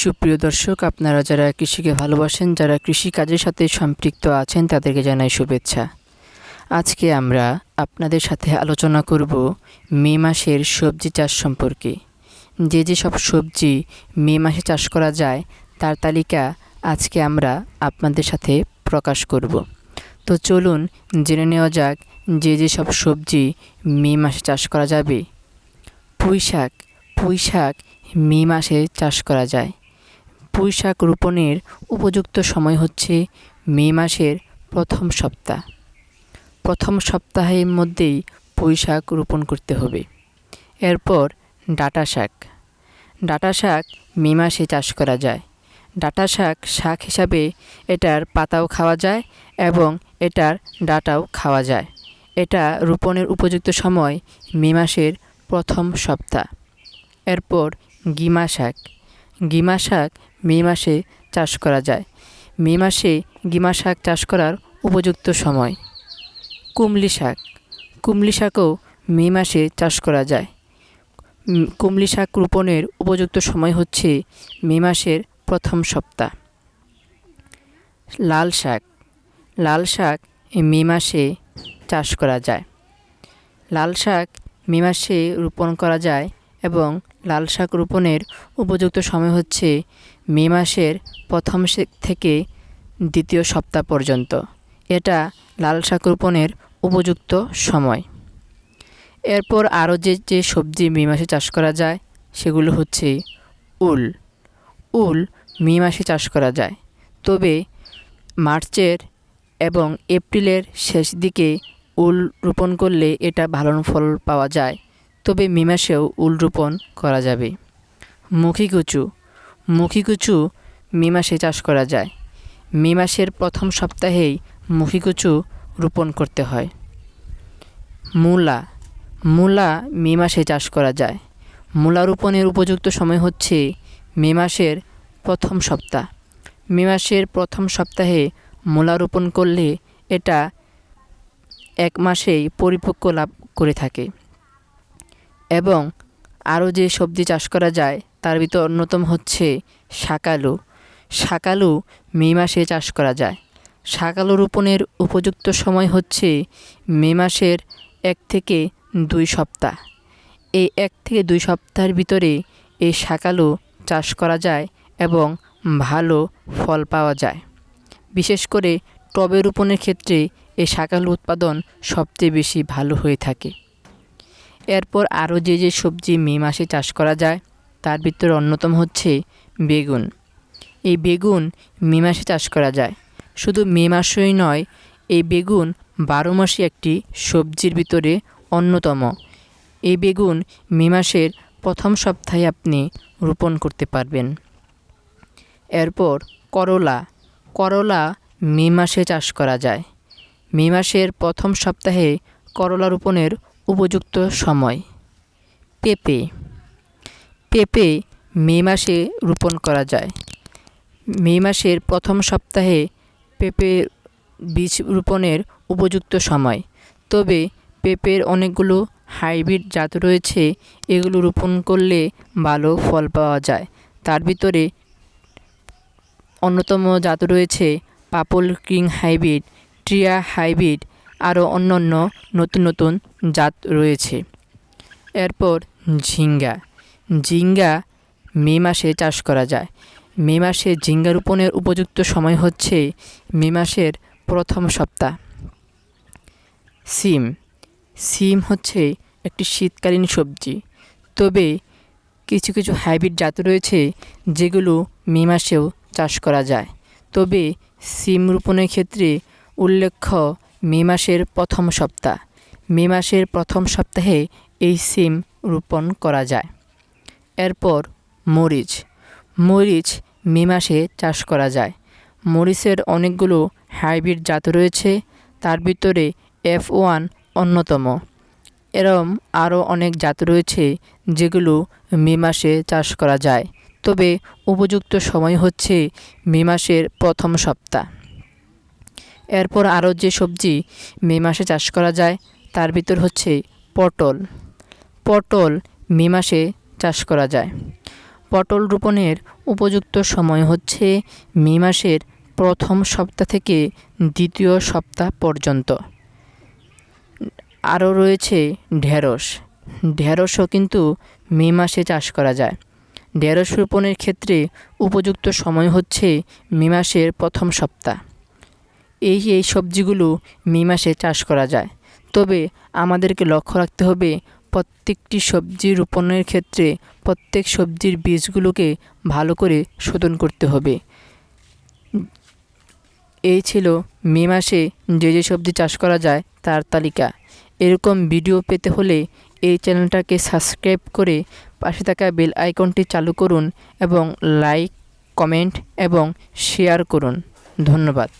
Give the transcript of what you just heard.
সুপ্রিয় দর্শক, আপনারা যারা কৃষিকে ভালোবাসেন, যারা কৃষি কাজের সাথে সম্পৃক্ত আছেন, তাদেরকে জানাই শুভেচ্ছা। আজকে আমরা আপনাদের সাথে আলোচনা করব মে মাসের সবজি চাষ সম্পর্কে। যে যে সব সবজি মে মাসে চাষ করা যায়, তার তালিকা আজকে আমরা আপনাদের সাথে প্রকাশ করব। তো চলুন, জেনে নেওয়া যাক যে যে সব সবজি মে মাসে চাষ করা যাবে। পুঁই শাক পুঁই শাক মে মাসে চাষ করা যায়। পুঁই শাক রোপণের উপযুক্ত সময় হচ্ছে মে মাসের প্রথম সপ্তাহ। প্রথম সপ্তাহের মধ্যেই পুঁই শাক রোপণ করতে হবে। এরপর ডাটা শাক। ডাটা শাক মে মাসে চাষ করা যায়। ডাঁটা শাক শাক হিসাবে এটার পাতাও খাওয়া যায় এবং এটার ডাঁটাও খাওয়া যায়। এটা রোপণের উপযুক্ত সময় মে মাসের প্রথম সপ্তাহ। এরপর গিমা শাক। গিমা শাক মে মাসে চাষ করা যায়। মে মাসে গিমা শাক চাষ করার উপযুক্ত সময়। কুমলি শাক। কুমলি শাকও মে মাসে চাষ করা যায়। কুমলি শাক রোপণের উপযুক্ত সময় হচ্ছে মে মাসের প্রথম সপ্তাহ। লাল শাক। লাল শাক মে মাসে চাষ করা যায়। লাল শাক মে মাসে রোপণ করা যায় এবং লাল শাক রোপণের উপযুক্ত সময় হচ্ছে মে মাসের প্রথম থেকে দ্বিতীয় সপ্তাহ পর্যন্ত। এটা লাল শাক রোপণের উপযুক্ত সময়। এরপর আরও যে যে সবজি মে মাসে চাষ করা যায়, সেগুলো হচ্ছে উল। উল মে মাসে চাষ করা যায়। তবে মার্চের এবং এপ্রিলের শেষ দিকে উল রোপণ করলে এটা ভালো ফল পাওয়া যায়। তবে মে মাসেও উল রোপণ করা যাবে। মুখী কচু মুখী কচু মে মাসে চাষ করা যায়। মে মাসের প্রথম সপ্তাহেই মুখী কচু রোপণ করতে হয়। মূলা মূলা মে মাসে চাষ করা যায়। মূলা রোপণের উপযুক্ত সময় হচ্ছে মে মাসের প্রথম সপ্তাহ। মে মাসের প্রথম সপ্তাহে মূলা রোপণ করলে এটা এক মাসেই পরিপক্ক লাভ করে থাকে। এবং আরও যে সবজি চাষ করা যায়, তার ভিতর অন্যতম হচ্ছে শাকালু শাকালু মে মাসে চাষ করা যায়। শাকালু রোপণের উপযুক্ত সময় হচ্ছে মে মাসের এক থেকে দুই সপ্তাহ। এই এক থেকে দুই সপ্তাহের ভিতরে এই শাকালু চাষ করা যায় এবং ভালো ফল পাওয়া যায়। বিশেষ করে টবে রোপণের ক্ষেত্রে এই শাকালু উৎপাদন সবচেয়ে বেশি ভালো হয়ে থাকে। এরপর আরও যে যে সবজি মে মাসে চাষ করা যায়, তার ভিতরে অন্যতম হচ্ছে বেগুন। এই বেগুন মে মাসে চাষ করা যায়। শুধু মে মাসেই নয়, এই বেগুন বারো মাসে একটি সবজির ভিতরে অন্যতম। এই বেগুন মে মাসের প্রথম সপ্তাহে আপনি রোপণ করতে পারবেন। এরপর করলা। করলা মে মাসে চাষ করা যায়। মে মাসের প্রথম সপ্তাহে করলা রোপণের উপযুক্ত সময়। পেঁপে। পেঁপে মে মাসে রোপণ করা যায়। মে মাসের প্রথম সপ্তাহে পেঁপে বীজ রোপণের উপযুক্ত সময়। তবে পেঁপের অনেকগুলো হাইব্রিড জাত রয়েছে, এগুলো রোপণ করলে ভালো ফল পাওয়া যায়। তার ভিতরে অন্যতম জাত রয়েছে পাপল কিং হাইব্রিড, ট্রিয়া হাইব্রিড আরও অন্যান্য নতুন নতুন জাত রয়েছে। এরপর ঝিঙ্গা। ঝিঙ্গা মে মাসে চাষ করা যায়। মে মাসে ঝিঙ্গা রোপণের উপযুক্ত সময় হচ্ছে মে মাসের প্রথম সপ্তাহ। সিম। সিম হচ্ছে একটি শীতকালীন সবজি। তবে কিছু কিছু হাইব্রিড জাত রয়েছে যেগুলো মে মাসেও চাষ করা যায়। তবে সিম রোপণের ক্ষেত্রে উল্লেখ্য মে মাসের প্রথম সপ্তাহ। মে মাসের প্রথম সপ্তাহে এই সিম রোপণ করা যায়। এরপর মরিচ। মরিচ মে মাসে চাষ করা যায়। মরিচের অনেকগুলো হাইব্রিড জাত রয়েছে, তার ভিতরে এফ ওয়ান অন্যতম। এরম আরও অনেক জাত রয়েছে যেগুলো মে মাসে চাষ করা যায়। তবে উপযুক্ত সময় হচ্ছে মে মাসের প্রথম সপ্তাহ। এরপর আরও যে সবজি মে মাসে চাষ করা যায়, তার ভিতর হচ্ছে পটল। পটল মে মাসে চাষ করা যায়। পটল রোপণের উপযুক্ত সময় হচ্ছে মে মাসের প্রথম সপ্তাহ থেকে দ্বিতীয় সপ্তাহ পর্যন্ত। আরও রয়েছে ঢেঁড়স। ঢেঁড়সও কিন্তু মে মাসে চাষ করা যায়। ঢেঁড়স রোপণের ক্ষেত্রে উপযুক্ত সময় হচ্ছে মে মাসের প্রথম সপ্তাহ। এই এই সবজিগুলো মে মাসে চাষ করা যায়। তবে আমাদেরকে লক্ষ্য রাখতে হবে, প্রত্যেকটি সবজি রোপণের ক্ষেত্রে প্রত্যেক সবজির বীজগুলোকে ভালো করে শোধন করতে হবে। এই ছিল মে মাসে যে যে সবজি চাষ করা যায় তার তালিকা। এরকম ভিডিও পেতে হলে এই চ্যানেলটাকে সাবস্ক্রাইব করে পাশে থাকা বেল আইকনটি চালু করুন এবং লাইক, কমেন্ট এবং শেয়ার করুন। ধন্যবাদ।